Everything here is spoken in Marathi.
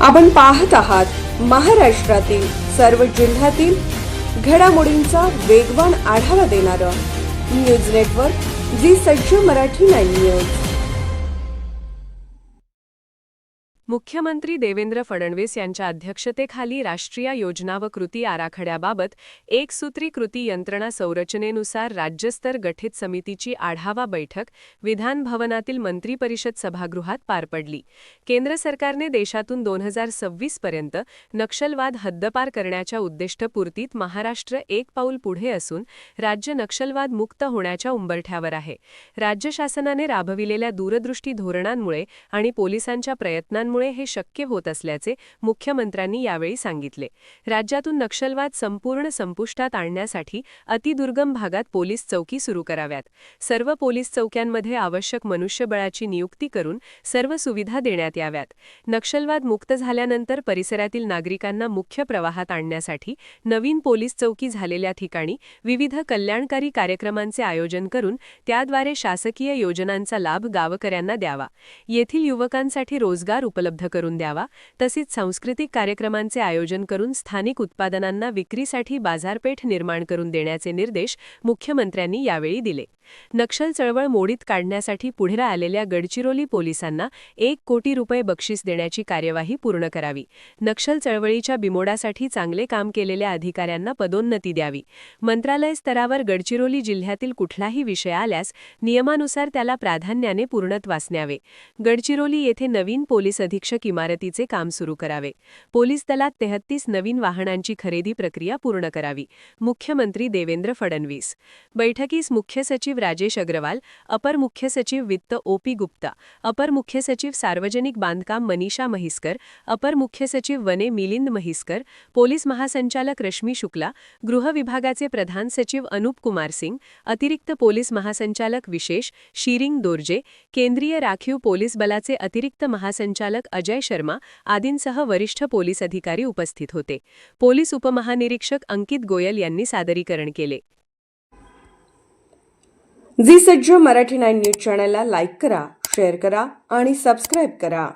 आपण पाहत आहात महाराष्ट्रातील सर्व जिल्ह्यातील घडामोडींचा वेगवान आढावा देणारं न्यूज नेटवर्क जी सज्ज मराठी नाईन न्यूज. मुख्यमंत्री देवेंद्र फडणवीस यांच्या अध्यक्षतेखाली राष्ट्रीय योजना व कृती आराखड्याबाबत एकसूत्री कृती यंत्रणा संरचनेनुसार राज्यस्तर गठित समितीची आढावा बैठक विधान भवनातील मंत्रीपरिषद सभागृहात पार पडली. केंद्र सरकारने देशातून दोन हजार सव्वीस पर्यंत नक्षलवाद हद्दपार करण्याच्या उद्दिष्टपूर्तीत महाराष्ट्र एक पाऊल पुढे असून राज्य नक्षलवाद मुक्त होण्याच्या उंबरठ्यावर आहे. राज्य शासनाने राबविलेल्या दूरदृष्टी धोरणांमुळे आणि पोलिसांच्या प्रयत्नांमुळे हे शक्य होत असल्याचे मुख्यमंत्र्यांनी यावेळी सांगितले. राज्यातून नक्षलवाद संपूर्ण संपुष्टात आणण्यासाठी अतिदुर्गम भागात पोलीस चौकी सुरू कराव्यात. सर्व पोलीस चौक्यांमध्ये आवश्यक मनुष्यबळाची नियुक्ती करून सर्व सुविधा देण्यात याव्यात. नक्षलवाद मुक्त झाल्यानंतर परिसरातील नागरिकांना मुख्य प्रवाहात आणण्यासाठी नवीन पोलीस चौकी झालेल्या ठिकाणी विविध कल्याणकारी कार्यक्रमांचे आयोजन करून त्याद्वारे शासकीय योजनांचा लाभ गावकऱ्यांना द्यावा. येथील युवकांसाठी रोजगार उपलब्ध करून द्यावा. तसेच सांस्कृतिक कार्यक्रमांचे आयोजन करून स्थानिक उत्पादनांना विक्रीसाठी बाजारपेठ निर्माण करून देण्याचे निर्देश मुख्यमंत्र्यांनी यावेळी दिले. नक्षल चळवळ मोडीत काढण्यासाठी पुढे आलेल्या गडचिरोली पोलिसांना एक कोटी रुपये बक्षीस देण्याची कार्यवाही पूर्ण करावी. नक्षल चळवळीच्या बिमोडासाठी चांगले काम केलेल्या अधिकाऱ्यांना पदोन्नती द्यावी. मंत्रालय स्तरावर गडचिरोली जिल्ह्यातील कुठलाही विषय आल्यास नियमानुसार त्याला प्राधान्याने पूर्णत्वास न्यावे. गडचिरोली येथे नवीन पोलीस अधीक्षक इमारतीचे काम सुरू करावे. पोलीस दलात तेहत्तीस नवीन वाहनांची खरेदी प्रक्रिया पूर्ण करावी. मुख्यमंत्री देवेंद्र फडणवीस. बैठकीस मुख्य सचिव राजेश अग्रवाल अपर मुख्य सचिव वित्त ओ पी गुप्ता अपर मुख्य सचिव सार्वजनिक बांधकाम मनीषा महिस्कर अपर मुख्य सचिव वने मिलिंद महिस्कर पोलीस महासंचालक रश्मी शुक्ला गृह विभागाचे प्रधान सचिव अनुप कुमार सिंग अतिरिक्त पोलीस महासंचालक विशेष शिरिंग दोर्जे केंद्रीय राखीव पोलीस बलाचे अतिरिक्त महासंचालक अजय शर्मा आदींसह वरिष्ठ पोलीस अधिकारी उपस्थित होते. पोलीस उपमहानिरीक्षक अंकित गोयल यांनी सादरीकरण केले. जी सज्ज मराठी नाईन न्यूज चॅनलला लाईक करा शेअर करा आणि सबस्क्राईब करा.